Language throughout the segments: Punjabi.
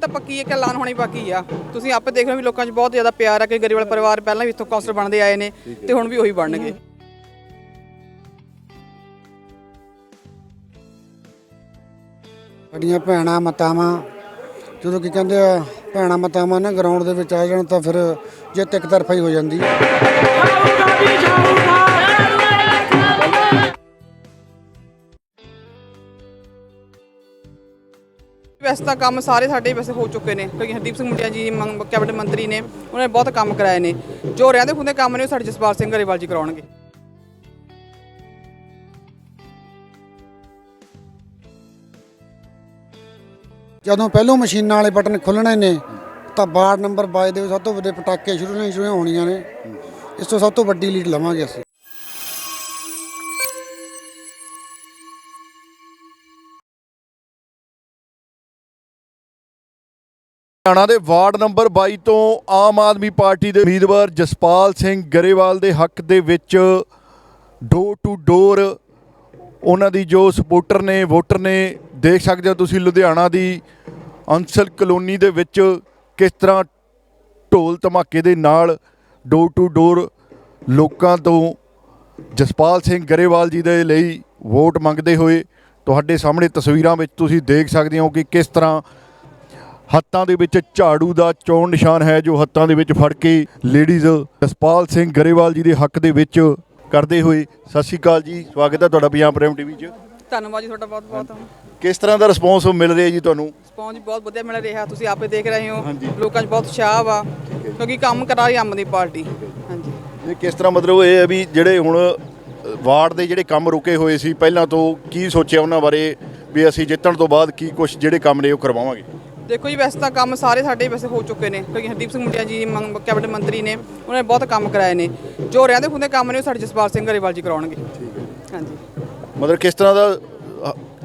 ਤਾਂ ਪੱਕੀ ਹੈ ਕਿ ਐਲਾਨ ਹੋਣੀ ਬਾਕੀ ਆ। ਤੁਸੀਂ ਆਪੇ ਦੇਖ ਰਹੇ ਹੋ ਵੀ ਲੋਕਾਂ 'ਚ ਬਹੁਤ ਜ਼ਿਆਦਾ ਪਿਆਰ ਆ ਕਿ ਗਰੀਬ ਵਾਲੇ ਪਰਿਵਾਰ ਪਹਿਲਾਂ ਵੀ ਇੱਥੋਂ ਕੌਂਸਲਰ ਬਣਦੇ ਆਏ ਨੇ ਤੇ ਹੁਣ ਵੀ ਉਹੀ ਬਣਨਗੇ। ਸਾਡੀਆਂ ਭੈਣਾਂ ਮਾਤਾਵਾਂ ਜਦੋਂ ਕੀ ਕਹਿੰਦੇ ਆ ਭੈਣਾਂ ਮਾਤਾਵਾਂ ਨਾ ਗਰਾਊਂਡ ਦੇ ਵਿੱਚ ਆ ਜਾਣ ਤਾਂ ਫਿਰ ਜਿੱਤ ਇੱਕ ਤਰਫਾ ਹੀ ਹੋ ਜਾਂਦੀ। ਹੈ ਵੈਸੇ ਤਾਂ ਕੰਮ ਸਾਰੇ ਸਾਡੇ ਵੈਸੇ ਹੋ ਚੁੱਕੇ ਨੇ ਕਿਉਂਕਿ ਹਰਦੀਪ ਸਿੰਘ ਮੁੰਡਿਆ ਜੀ, ਮੰਗ- ਕੈਬਨਿਟ ਮੰਤਰੀ ਨੇ, ਉਹਨਾਂ ਨੇ ਬਹੁਤ ਕੰਮ ਕਰਾਏ ਨੇ। ਜੋ ਰਹਿੰਦੇ ਹੁੰਦੇ ਕੰਮ ਨੇ, ਉਹ ਸਾਡੇ ਜਸਪਾਲ ਸਿੰਘ ਗਰੇਵਾਲ ਜੀ ਕਰਾਉਣਗੇ। ਜਦੋਂ ਪਹਿਲੋਂ ਮਸ਼ੀਨਾਂ ਵਾਲੇ ਬਟਨ ਖੁੱਲਣੇ ਨੇ, ਤਾਂ ਵਾਰਡ ਨੰਬਰ 22 ਦੇ ਵਿੱਚ ਸਭ ਤੋਂ ਵੱਡੇ ਪਟਾਕੇ ਸ਼ੁਰੂ ਨਹੀਂ, ਸ਼ੁਰੂ ਹੋਣੀਆਂ ਨੇ। ਇਸ ਤੋਂ ਸਭ ਤੋਂ ਵੱਡੀ ਲੀਡ ਲਵਾਂਗੇ ਅਸੀਂ। ਹਰਿਆਣਾ ਦੇ ਵਾਰਡ ਨੰਬਰ 22 ਤੋਂ ਆਮ ਆਦਮੀ ਪਾਰਟੀ ਦੇ ਉਮੀਦਵਾਰ ਜਸਪਾਲ ਸਿੰਘ ਗਰੇਵਾਲ ਦੇ ਹੱਕ ਦੇ ਵਿੱਚ ਡੋਰ ਟੂ ਡੋਰ ਉਹਨਾਂ ਦੀ ਜੋ ਸਪੋਰਟਰ ਨੇ, ਵੋਟਰ ਨੇ, ਦੇਖ ਸਕਦੇ ਹੋ ਤੁਸੀਂ ਲੁਧਿਆਣਾ ਦੀ ਅੰਸਲ ਕਲੋਨੀ ਦੇ ਵਿੱਚ ਕਿਸ ਤਰ੍ਹਾਂ ਢੋਲ ਧਮਾਕੇ ਦੇ ਨਾਲ ਡੋਰ ਟੂ ਡੋਰ ਲੋਕਾਂ ਤੋਂ ਜਸਪਾਲ ਸਿੰਘ ਗਰੇਵਾਲ ਜੀ ਦੇ ਲਈ ਵੋਟ ਮੰਗਦੇ ਹੋਏ ਤੁਹਾਡੇ ਸਾਹਮਣੇ ਤਸਵੀਰਾਂ ਵਿੱਚ ਤੁਸੀਂ ਦੇਖ ਸਕਦੇ ਹੋ ਕਿ ਕਿਸ ਤਰ੍ਹਾਂ ਹੱਥਾਂ ਦੇ ਵਿੱਚ ਝਾੜੂ ਦਾ ਚੋਣ ਨਿਸ਼ਾਨ ਹੈ ਜੋ ਹੱਥਾਂ ਦੇ ਵਿੱਚ ਫੜ ਕੇ ਲੇਡੀਜ਼ ਜਸਪਾਲ ਸਿੰਘ ਗਰੇਵਾਲ ਜੀ ਦੇ ਹੱਕ ਦੇ ਵਿੱਚ ਕਰਦੇ ਹੋਏ। ਸਤਿ ਸ਼੍ਰੀ ਅਕਾਲ ਜੀ ਸਵਾਗਤ ਹੈ ਤੁਹਾਡਾ ਪੰਜਾਬ ਪ੍ਰਾਈਮ ਟੀਵੀ 'ਚ। ਧੰਨਵਾਦ ਜੀ ਤੁਹਾਡਾ ਬਹੁਤ ਬਹੁਤ। ਕਿਸ ਤਰ੍ਹਾਂ ਦਾ ਰਿਸਪੌਂਸ ਮਿਲ ਰਿਹਾ ਜੀ ਤੁਹਾਨੂੰ? ਰਿਸਪੌਂਸ ਬਹੁਤ ਵਧੀਆ ਮਿਲ ਰਿਹਾ ਤੁਸੀਂ ਆਪੇ ਦੇਖ ਰਹੇ ਹੋ। ਹਾਂਜੀ। ਲੋਕਾਂ 'ਚ ਬਹੁਤ ਉਤਸ਼ਾਹ ਵਾ ਕਿਉਂਕਿ ਕੰਮ ਕਰਾ ਰਹੀ ਆਮ ਆਦਮੀ ਪਾਰਟੀ। ਹਾਂਜੀ। ਇਹ ਕਿਸ ਤਰ੍ਹਾਂ ਮਤਲਬ ਇਹ ਹੈ ਵੀ ਜਿਹੜੇ ਹੁਣ ਅ, ਵਾਰਡ ਦੇ ਜਿਹੜੇ ਕੰਮ ਰੁਕੇ ਹੋਏ ਸੀ ਪਹਿਲਾਂ ਤੋਂ ਕੀ ਸੋਚਿਆ ਉਹਨਾਂ ਬਾਰੇ ਵੀ ਅਸੀਂ ਜਿੱਤਣ ਤੋਂ ਬਾਅਦ ਕੀ ਕੁਝ ਜਿਹੜੇ ਕੰਮ ਨੇ ਉਹ ਕਰਵਾਵਾਂਗੇ? ਦੇਖੋ ਜੀ ਵੈਸੇ ਤਾਂ ਕੰਮ ਸਾਰੇ ਸਾਡੇ ਵੈਸੇ ਹੋ ਚੁੱਕੇ ਨੇ। ਕਿਉਂਕਿ ਹਰਦੀਪ ਸਿੰਘ ਮੁੰਡਿਆ ਜੀ ਮੰਗ- ਕੈਬਨਿਟ ਮੰਤਰੀ ਨੇ ਉਹਨਾਂ ਨੇ ਬਹੁਤ ਕੰਮ ਕਰਾਏ ਨੇ। ਜੋ ਰਹਿੰਦੇ ਹੁੰਦੇ ਕੰਮ ਨੇ ਉਹ ਸਾਡੇ ਜਸਪਾਲ ਸਿੰਘ ਗਰੇਵਾਲ ਜੀ ਕਰਾਉਣਗੇ। ਹਾਂਜੀ। ਮਤਲਬ ਕਿਸ ਤਰ੍ਹਾਂ ਦਾ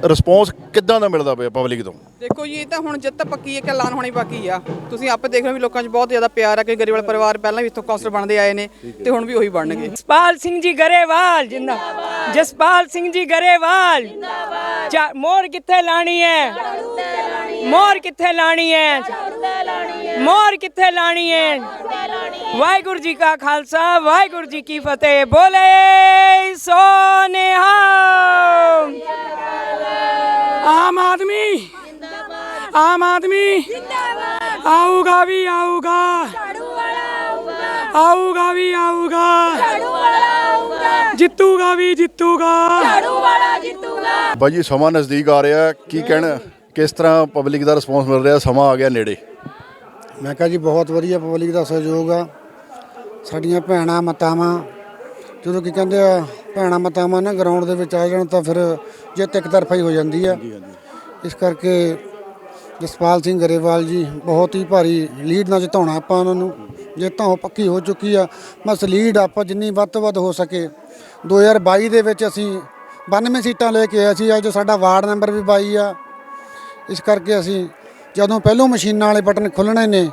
ਰਿਸਪੌਂਸ ਕਿੱਦਾਂ ਦਾ ਮਿਲਦਾ ਪਿਆ ਪਬਲਿਕ ਤੋਂ? ਦੇਖੋ ਜੀ ਇਹ ਤਾਂ ਹੁਣ ਜਿੱਤ ਤਾਂ ਪੱਕੀ ਹੈ ਕਿ ਐਲਾਨ ਹੋਣੀ ਬਾਕੀ ਆ। ਤੁਸੀਂ ਆਪੇ ਦੇਖ ਰਹੇ ਹੋ ਵੀ ਲੋਕਾਂ 'ਚ ਬਹੁਤ ਜ਼ਿਆਦਾ ਪਿਆਰ ਆ ਕਿ ਗਰੀਬ ਵਾਲੇ ਪਰਿਵਾਰ ਪਹਿਲਾਂ ਵੀ ਇੱਥੋਂ ਕੌਂਸਲਰ ਬਣਦੇ ਆਏ ਨੇ ਤੇ ਹੁਣ ਵੀ ਉਹੀ ਬਣਨਗੇ। ਜਸਪਾਲ ਸਿੰਘ ਜੀ ਗਰੇਵਾਲ ਜਿੰਦਾਬਾਦ ਜਸਪਾਲ ਸਿੰਘ ਜੀ ਗਰੇਵਾਲ। ਜਿੰਦਾਬਾਦ ਮੋਰ ਕਿੱਥੇ ਲਾਣੀ ਹੈ? ਮੋਰ ਕਿੱਥੇ ਲਾਣੀ ਹੈ ਮੋਰ ਕਿੱਥੇ ਲਾਣੀ ਹੈ ਵਾਹਿਗੁਰੂ ਜੀ ਕਾ ਖਾਲਸਾ, ਵਾਹਿਗੁਰੂ ਜੀ ਕੀ ਫਤਿਹ। ਬੋਲੇ ਸੋ ਆਮ ਆਦਮੀ ਆਮ ਆਦਮੀ, ਆਊਗਾ ਵੀ ਆਊਗਾ। ਆਊਗਾ ਵੀ ਆਊਗਾ। ਜਿੱਤੂਗਾ ਵੀ ਜਿੱਤੂਗਾ। ਬਾਈ ਜੀ, ਸਮਾਂ ਨਜ਼ਦੀਕ ਆ ਰਿਹਾ। ਕੀ ਕਹਿਣਾ? ਕਿਸ ਤਰ੍ਹਾਂ ਪਬਲਿਕ ਦਾ ਰਿਸਪੌਂਸ ਮਿਲ ਰਿਹਾ? ਸਮਾਂ ਆ ਗਿਆ ਨੇੜੇ। ਮੈਂ ਕਿਹਾ ਜੀ ਬਹੁਤ ਵਧੀਆ ਪਬਲਿਕ ਦਾ ਸਹਿਯੋਗ ਆ। ਸਾਡੀਆਂ ਭੈਣਾਂ ਮਾਤਾਵਾਂ ਜਦੋਂ ਕੀ ਕਹਿੰਦੇ ਆ ਭੈਣਾਂ ਮਾਤਾਵਾਂ ਨਾ ਗਰਾਊਂਡ ਦੇ ਵਿੱਚ ਆ ਜਾਣ ਤਾਂ ਫਿਰ ਜਿੱਤ ਇੱਕ ਤਰਫਾ ਹੀ ਹੋ ਜਾਂਦੀ ਆ। ਇਸ ਕਰਕੇ ਜਸਪਾਲ ਸਿੰਘ ਗਰੇਵਾਲ ਜੀ ਬਹੁਤ ਹੀ ਭਾਰੀ ਲੀਡ ਨਾਲ ਜਿਤਾਉਣਾ ਆਪਾਂ ਉਹਨਾਂ ਨੂੰ। ਜਿੱਤ ਤਾਂ ਉਹ ਪੱਕੀ ਹੋ ਚੁੱਕੀ ਆ ਬਸ ਲੀਡ ਆਪਾਂ ਜਿੰਨੀ ਵੱਧ ਤੋਂ ਵੱਧ ਹੋ ਸਕੇ। 2022 ਦੇ ਵਿੱਚ ਅਸੀਂ 92 ਸੀਟਾਂ ਲੈ ਕੇ ਆਏ ਸੀ ਅੱਜ ਸਾਡਾ ਵਾਰਡ ਨੰਬਰ ਵੀ 22 ਆ। ਇਸ ਕਰਕੇ ਅਸੀਂ ਜਦੋਂ ਪਹਿਲੋਂ ਮਸ਼ੀਨਾਂ ਵਾਲੇ ਬਟਨ ਖੁੱਲਣੇ ਨੇ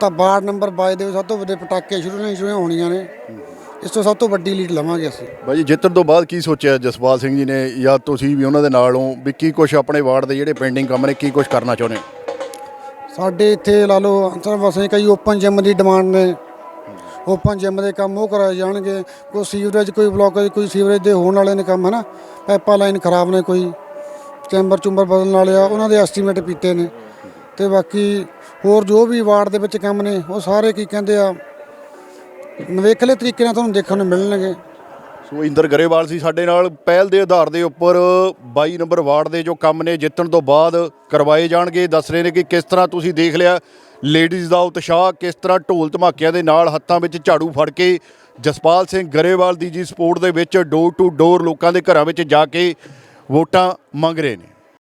ਤਾਂ ਵਾਰਡ ਨੰਬਰ 22 ਦੇ ਸਭ ਤੋਂ ਵੱਡੇ ਪਟਾਕੇ ਸ਼ੁਰੂ ਨਹੀਂ ਸ਼ੁਰੂ ਹੋਣੀਆਂ ਨੇ। ਇਸ ਤੋਂ ਸਭ ਤੋਂ ਵੱਡੀ ਲੀਡ ਲਵਾਂਗੇ ਅਸੀਂ। ਬਾਈ ਜੀ ਜਿੱਤਣ ਤੋਂ ਬਾਅਦ ਕੀ ਸੋਚਿਆ ਜਸਪਾਲ ਸਿੰਘ ਜੀ ਨੇ ਜਾਂ ਤੁਸੀਂ ਵੀ ਉਹਨਾਂ ਦੇ ਨਾਲ ਹੋ ਵੀ ਕੀ ਕੁਝ ਆਪਣੇ ਵਾਰਡ ਦੇ ਜਿਹੜੇ ਪੈਂਡਿੰਗ ਕੰਮ ਨੇ ਕੀ ਕੁਝ ਕਰਨਾ ਚਾਹੁੰਦੇ ਹੋ? ਸਾਡੇ ਇੱਥੇ ਲਾ ਲਓ ਅੰਤਰ ਵਸੇ ਕਈ ਓਪਨ ਜਿਮ ਦੀ ਡਿਮਾਂਡ ਨੇ। ਓਪਨ ਜਿਮ ਦੇ ਕੰਮ ਉਹ ਕਰਾਏ ਜਾਣਗੇ। ਕੋਈ ਸੀਵਰੇਜ ਕੋਈ ਬਲੋਕੇਜ ਕੋਈ ਸੀਵਰੇਜ ਦੇ ਹੋਣ ਵਾਲੇ ਨੇ ਕੰਮ ਹਨਾ? ਪਾਈਪਾਂ ਲਾਈਨ ਖਰਾਬ ਨੇ ਕੋਈ। ਚੈਂਬਰ ਚੁੰਬਰ ਬਦਲਣ ਵਾਲੇ ਆ, ਉਹਨਾਂ ਦੇ ਐਸਟੀਮੇਟ ਕੀਤੇ ਨੇ। ਤੇ ਬਾਕੀ ਹੋਰ ਜੋ ਵੀ ਵਾਰਡ ਦੇ ਵਿੱਚ ਕੰਮ ਨੇ, ਉਹ ਸਾਰੇ ਕੀ ਕਹਿੰਦੇ ਆ ਨਵੇਕਲੇ ਤਰੀਕੇ ਨਾਲ ਤੁਹਾਨੂੰ ਦੇਖਣ ਨੂੰ ਮਿਲਣਗੇ। ਸੋ ਇੰਦਰ ਗਰੇਵਾਲ ਸੀ ਸਾਡੇ ਨਾਲ, ਪਹਿਲ ਦੇ ਆਧਾਰ ਦੇ ਉੱਪਰ 22 ਨੰਬਰ ਵਾਰਡ ਦੇ ਜੋ ਕੰਮ ਨੇ, ਜਿੱਤਣ ਤੋਂ ਬਾਅਦ ਕਰਵਾਏ ਜਾਣਗੇ। ਦੱਸ ਰਹੇ ਨੇ ਕਿ ਕਿਸ ਤਰ੍ਹਾਂ ਤੁਸੀਂ ਦੇਖ ਲਿਆ ਲੇਡੀਜ਼ ਦਾ ਉਤਸ਼ਾਹ ਕਿਸ ਤਰ੍ਹਾਂ ਢੋਲ ਧਮਾਕਿਆਂ ਦੇ ਨਾਲ ਹੱਥਾਂ ਵਿੱਚ ਝਾੜੂ ਫੜ ਕੇ ਜਸਪਾਲ ਸਿੰਘ ਗਰੇਵਾਲ ਦੀ ਜੀ ਸਪੋਰਟ ਦੇ ਵਿੱਚ ਡੋਰ ਟੂ ਡੋਰ ਲੋਕਾਂ ਦੇ ਘਰਾਂ ਵਿੱਚ ਜਾ ਕੇ ਵੋਟਾਂ ਮੰਗ ਰਹੇ ਨੇ।